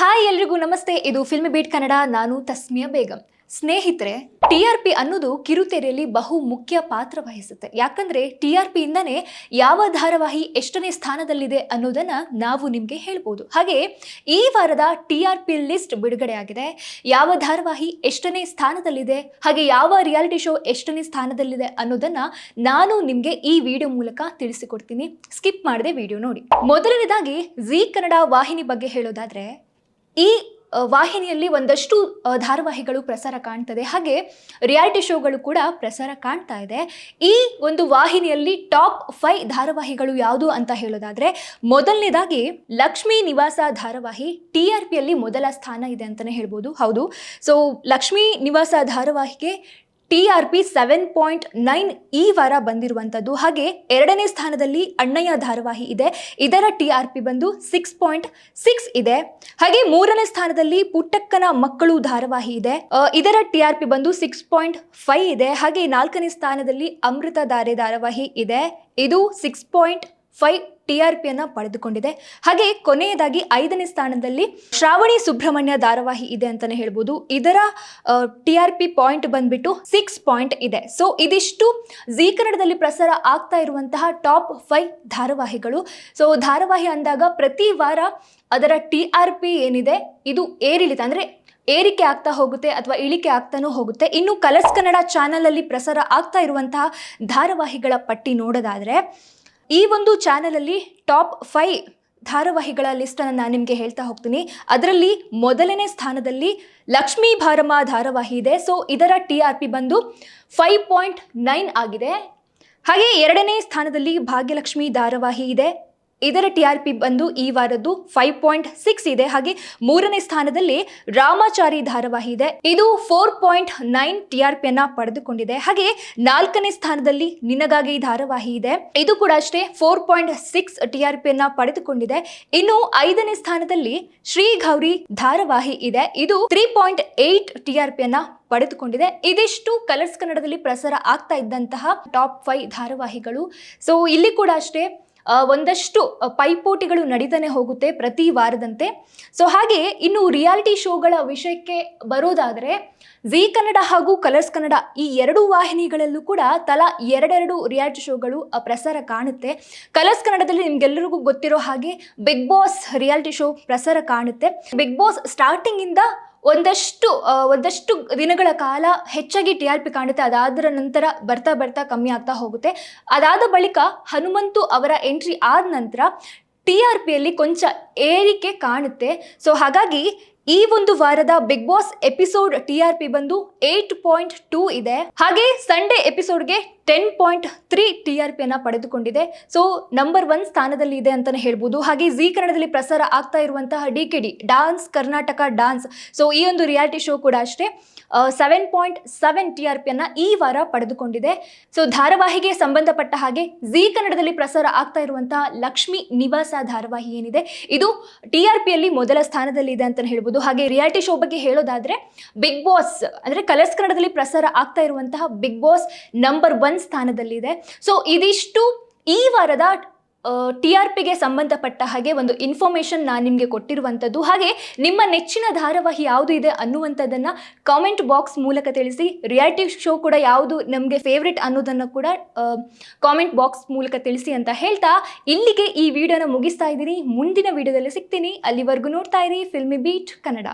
Hi ಎಲ್ರಿಗೂ ನಮಸ್ತೆ. ಇದು ಫಿಲ್ಮ್ ಬೀಟ್ ಕನ್ನಡ, ನಾನು ತಸ್ಮಿಯಾ ಬೇಗಂ. ಸ್ನೇಹಿತರೆ, ಟಿ ಆರ್ ಪಿ ಅನ್ನೋದು ಕಿರುತೆರೆಯಲ್ಲಿ ಬಹು ಮುಖ್ಯ ಪಾತ್ರ ವಹಿಸುತ್ತೆ. ಯಾಕಂದ್ರೆ ಟಿ ಆರ್ ಪಿ ಇಂದನೇ ಯಾವ ಧಾರಾವಾಹಿ ಎಷ್ಟನೇ ಸ್ಥಾನದಲ್ಲಿದೆ ಅನ್ನೋದನ್ನ ನಾವು ನಿಮಗೆ ಹೇಳ್ಬೋದು. ಹಾಗೆ ಈ ವಾರದ ಟಿ ಆರ್ ಪಿ ಲಿಸ್ಟ್ ಬಿಡುಗಡೆ ಆಗಿದೆ. ಯಾವ ಧಾರಾವಾಹಿ ಎಷ್ಟನೇ ಸ್ಥಾನದಲ್ಲಿದೆ, ಹಾಗೆ ಯಾವ ರಿಯಾಲಿಟಿ ಶೋ ಎಷ್ಟನೇ ಸ್ಥಾನದಲ್ಲಿದೆ ಅನ್ನೋದನ್ನ ನಾನು ನಿಮಗೆ ಈ ವಿಡಿಯೋ ಮೂಲಕ ತಿಳಿಸಿಕೊಡ್ತೀನಿ. ಸ್ಕಿಪ್ ಮಾಡದೆ ವಿಡಿಯೋ ನೋಡಿ. ಮೊದಲನೇದಾಗಿ ಜಿ ಕನ್ನಡ ವಾಹಿನಿ ಬಗ್ಗೆ ಹೇಳೋದಾದ್ರೆ ಈ ವಾಹಿನಿಯಲ್ಲಿ ಒಂದಷ್ಟು ಧಾರಾವಾಹಿಗಳು ಪ್ರಸಾರ ಕಾಣ್ತದೆ. ಹಾಗೆ ರಿಯಾಲಿಟಿ ಶೋಗಳು ಕೂಡ ಪ್ರಸಾರ ಕಾಣ್ತಾ ಇದೆ. ಈ ಒಂದು ವಾಹಿನಿಯಲ್ಲಿ ಟಾಪ್ ಫೈ ಧಾರಾವಾಹಿಗಳು ಯಾವುದು ಅಂತ ಹೇಳೋದಾದ್ರೆ, ಮೊದಲನೇದಾಗಿ ಲಕ್ಷ್ಮೀ ನಿವಾಸ ಧಾರಾವಾಹಿ, ಟಿ ಆರ್ ಪಿಯಲ್ಲಿ ಮೊದಲ ಸ್ಥಾನ ಇದೆ ಅಂತಲೇ ಹೇಳ್ಬೋದು. ಹೌದು. So Lakshmi Nivasa ಧಾರಾವಾಹಿಗೆ T R P seven point nine ಈ ವಾರ ಬಂದಿರುವಂಥದ್ದು. ಹಾಗೆ ಎರಡನೇ ಸ್ಥಾನದಲ್ಲಿ ಅಣ್ಣಯ್ಯ ಧಾರಾವಾಹಿ ಇದೆ. ಇದರ ಟಿ ಆರ್ ಪಿ ಬಂದು ಸಿಕ್ಸ್ ಪಾಯಿಂಟ್ ಸಿಕ್ಸ್ ಇದೆ. ಹಾಗೆ ಮೂರನೇ ಸ್ಥಾನದಲ್ಲಿ ಪುಟ್ಟಕ್ಕನ ಮಕ್ಕಳು ಧಾರಾವಾಹಿ ಇದೆ. ಇದರ ಟಿ ಆರ್ ಪಿ ಬಂದು ಸಿಕ್ಸ್ ಪಾಯಿಂಟ್ ಫೈವ್ ಇದೆ. ಹಾಗೆ ನಾಲ್ಕನೇ ಸ್ಥಾನದಲ್ಲಿ ಅಮೃತ ಧಾರೆ ಧಾರಾವಾಹಿ ಇದೆ. ಇದು six point five T R ಪಿಯನ್ನು ಪಡೆದುಕೊಂಡಿದೆ. ಹಾಗೆ ಕೊನೆಯದಾಗಿ ಐದನೇ ಸ್ಥಾನದಲ್ಲಿ ಶ್ರಾವಣಿ ಸುಬ್ರಹ್ಮಣ್ಯ ಧಾರಾವಾಹಿ ಇದೆ ಅಂತಾನೆ ಹೇಳ್ಬೋದು. ಇದರ ಟಿ ಆರ್ ಪಿ ಪಾಯಿಂಟ್ ಬಂದ್ಬಿಟ್ಟು ಸಿಕ್ಸ್ ಪಾಯಿಂಟ್ ಇದೆ. ಸೊ, ಇದಿಷ್ಟು ಜೀ ಕನ್ನಡದಲ್ಲಿ ಪ್ರಸಾರ ಆಗ್ತಾ ಇರುವಂತಹ ಟಾಪ್ ಫೈವ್ ಧಾರಾವಾಹಿಗಳು. ಸೊ, ಧಾರಾವಾಹಿ ಅಂದಾಗ ಪ್ರತಿ ವಾರ ಅದರ ಟಿ ಆರ್ ಪಿ ಏನಿದೆ, ಇದು ಏರಿಳಿತ, ಅಂದರೆ ಏರಿಕೆ ಆಗ್ತಾ ಹೋಗುತ್ತೆ ಅಥವಾ ಇಳಿಕೆ ಆಗ್ತಾನೂ ಹೋಗುತ್ತೆ. ಇನ್ನು ಕಲರ್ಸ್ ಕನ್ನಡ ಚಾನಲಲ್ಲಿ ಪ್ರಸಾರ ಆಗ್ತಾ ಇರುವಂತಹ ಧಾರಾವಾಹಿಗಳ ಪಟ್ಟಿ ನೋಡೋದಾದರೆ ಈ ಒಂದು ಚಾನಲಲ್ಲಿ ಟಾಪ್ ಫೈ ಧಾರಾವಾಹಿಗಳ ಲಿಸ್ಟನ್ನು ನಾನು ನಿಮಗೆ ಹೇಳ್ತಾ ಹೋಗ್ತೀನಿ. ಅದರಲ್ಲಿ ಮೊದಲನೇ ಸ್ಥಾನದಲ್ಲಿ ಲಕ್ಷ್ಮೀ ಭಾರಮ ಧಾರಾವಾಹಿ ಇದೆ. ಸೊ ಇದರ ಟಿ ಆರ್ ಪಿ ಬಂದು ಫೈವ್ ಪಾಯಿಂಟ್ ನೈನ್ ಆಗಿದೆ. ಹಾಗೆ ಎರಡನೇ ಸ್ಥಾನದಲ್ಲಿ ಭಾಗ್ಯಲಕ್ಷ್ಮಿ ಧಾರಾವಾಹಿ ಇದೆ. ಇದರ ಟಿ ಆರ್ ಪಿ ಬಂದು ಈ ವಾರದ್ದು ಫೈವ್ ಪಾಯಿಂಟ್ ಸಿಕ್ಸ್ ಇದೆ. ಹಾಗೆ ಮೂರನೇ ಸ್ಥಾನದಲ್ಲಿ ರಾಮಾಚಾರಿ ಧಾರಾವಾಹಿ ಇದೆ. ಇದು four point nine T R ಪಿಯನ್ನ ಪಡೆದುಕೊಂಡಿದೆ. ಹಾಗೆ ನಾಲ್ಕನೇ ಸ್ಥಾನದಲ್ಲಿ ನಿನಗಾಗಿ ಧಾರಾವಾಹಿ ಇದೆ. ಇದು ಕೂಡ ಅಷ್ಟೇ four point six T R ಪಿಯನ್ನ ಪಡೆದುಕೊಂಡಿದೆ. ಇನ್ನು ಐದನೇ ಸ್ಥಾನದಲ್ಲಿ ಶ್ರೀ ಗೌರಿ ಧಾರಾವಾಹಿ ಇದೆ. ಇದು three point eight T R ಪಿಯನ್ನ ಪಡೆದುಕೊಂಡಿದೆ. ಇದಿಷ್ಟು ಕಲರ್ಸ್ ಕನ್ನಡದಲ್ಲಿ ಪ್ರಸಾರ ಆಗ್ತಾ ಇದ್ದಂತಹ ಟಾಪ್ ಫೈವ್ ಧಾರಾವಾಹಿಗಳು. ಸೊ ಇಲ್ಲಿ ಕೂಡ ಅಷ್ಟೇ ಒಂದಷ್ಟು ಪೈಪೋಟಿಗಳು ನಡೀತಾನೆ ಹೋಗುತ್ತೆ ಪ್ರತಿ ವಾರದಂತೆ. ಸೊ ಹಾಗೆ ಇನ್ನು ರಿಯಾಲಿಟಿ ಶೋಗಳ ವಿಷಯಕ್ಕೆ ಬರೋದಾದರೆ ಜಿ ಕನ್ನಡ ಹಾಗೂ ಕಲರ್ಸ್ ಕನ್ನಡ ಈ ಎರಡು ವಾಹಿನಿಗಳಲ್ಲೂ ಕೂಡ ತಲಾ ಎರಡೆರಡು ರಿಯಾಲಿಟಿ ಶೋಗಳು ಪ್ರಸಾರ ಕಾಣುತ್ತೆ. ಕಲರ್ಸ್ ಕನ್ನಡದಲ್ಲಿ ನಿಮ್ಗೆಲ್ಲರಿಗೂ ಗೊತ್ತಿರೋ ಹಾಗೆ ಬಿಗ್ ಬಾಸ್ ರಿಯಾಲಿಟಿ ಶೋ ಪ್ರಸಾರ ಕಾಣುತ್ತೆ. ಬಿಗ್ ಬಾಸ್ ಸ್ಟಾರ್ಟಿಂಗಿಂದ ಒಂದಷ್ಟು ಒಂದಷ್ಟು ದಿನಗಳ ಕಾಲ ಹೆಚ್ಚಾಗಿ ಟಿ ಆರ್ ಪಿ ಕಾಣುತ್ತೆ. ಅದಾದರ ನಂತರ ಬರ್ತಾ ಬರ್ತಾ ಕಮ್ಮಿ ಆಗ್ತಾ ಹೋಗುತ್ತೆ. ಅದಾದ ಬಳಿಕ ಹನುಮಂತು ಅವರ ಎಂಟ್ರಿ ಆದ ನಂತರ ಟಿ ಆರ್ ಪಿಯಲ್ಲಿ ಕೊಂಚ ಏರಿಕೆ ಕಾಣುತ್ತೆ. ಸೊ, ಹಾಗಾಗಿ ಈ ಒಂದು ವಾರದ Bigg Boss episode T R P ಬಂದು ಏಟ್ ಪಾಯಿಂಟ್ ಟೂ ಇದೆ. ಹಾಗೆ Sunday ಎಪಿಸೋಡ್ಗೆ ten point three T R ಪಿಯನ್ನು ಪಡೆದುಕೊಂಡಿದೆ. ಸೊ ನಂಬರ್ ಒನ್ ಸ್ಥಾನದಲ್ಲಿ ಇದೆ ಅಂತಲೇ ಹೇಳ್ಬೋದು. ಹಾಗೆ ಜಿ ಕನ್ನಡದಲ್ಲಿ ಪ್ರಸಾರ ಆಗ್ತಾ ಇರುವಂತಹ D K D dance Karnataka dance so ಈ ಒಂದು ರಿಯಾಲಿಟಿ ಶೋ ಕೂಡ ಅಷ್ಟೇ. Seven point seven T R ಪಿಯನ್ನು ಈ ವಾರ ಪಡೆದುಕೊಂಡಿದೆ. ಸೊ ಧಾರಾವಾಹಿಗೆ ಸಂಬಂಧಪಟ್ಟ ಹಾಗೆ ಜಿ ಕನ್ನಡದಲ್ಲಿ ಪ್ರಸಾರ ಆಗ್ತಾ ಇರುವಂತಹ ಲಕ್ಷ್ಮಿ ನಿವಾಸ ಧಾರಾವಾಹಿ ಏನಿದೆ, ಇದು ಟಿ ಆರ್ ಪಿಯಲ್ಲಿ ಮೊದಲ ಸ್ಥಾನದಲ್ಲಿ ಇದೆ ಅಂತಲೇ ಹೇಳ್ಬೋದು. ಹಾಗೆ ರಿಯಾಲಿಟಿ ಶೋ ಬಗ್ಗೆ ಹೇಳೋದಾದರೆ ಬಿಗ್ ಬಾಸ್ ಅಂದರೆ ಕಲರ್ಸ್ ಕನ್ನಡದಲ್ಲಿ ಪ್ರಸಾರ ಆಗ್ತಾ ಇರುವಂತಹ ಬಿಗ್ ಬಾಸ್ ನಂಬರ್ ಸ್ಥಾನದಲ್ಲಿದೆ. ಸೊ ಇದಿಷ್ಟು ಈ ವಾರದ ಟಿ ಆರ್ ಪಿಗೆ ಸಂಬಂಧಪಟ್ಟ ಹಾಗೆ ಒಂದು ಇನ್ಫಾರ್ಮೇಷನ್ ನಾನು ನಿಮಗೆ ಕೊಟ್ಟಿರುವಂಥದ್ದು. ಹಾಗೆ ನಿಮ್ಮ ನೆಚ್ಚಿನ ಧಾರಾವಾಹಿ ಯಾವುದು ಇದೆ ಅನ್ನುವಂಥದ್ದನ್ನು ಕಾಮೆಂಟ್ ಬಾಕ್ಸ್ ಮೂಲಕ ತಿಳಿಸಿ. ರಿಯಾಲಿಟಿ ಶೋ ಕೂಡ ಯಾವುದು ನಮಗೆ ಫೇವ್ರೆಟ್ ಅನ್ನೋದನ್ನು ಕೂಡ ಕಾಮೆಂಟ್ ಬಾಕ್ಸ್ ಮೂಲಕ ತಿಳಿಸಿ ಅಂತ ಹೇಳ್ತಾ ಇಲ್ಲಿಗೆ ಈ ವಿಡಿಯೋನ ಮುಗಿಸ್ತಾ ಇದ್ದೀನಿ. ಮುಂದಿನ ವಿಡಿಯೋದಲ್ಲಿ ಸಿಗ್ತೀನಿ. ಅಲ್ಲಿವರೆಗೂ ನೋಡ್ತಾ ಇರಿ. Filmy beet Kannada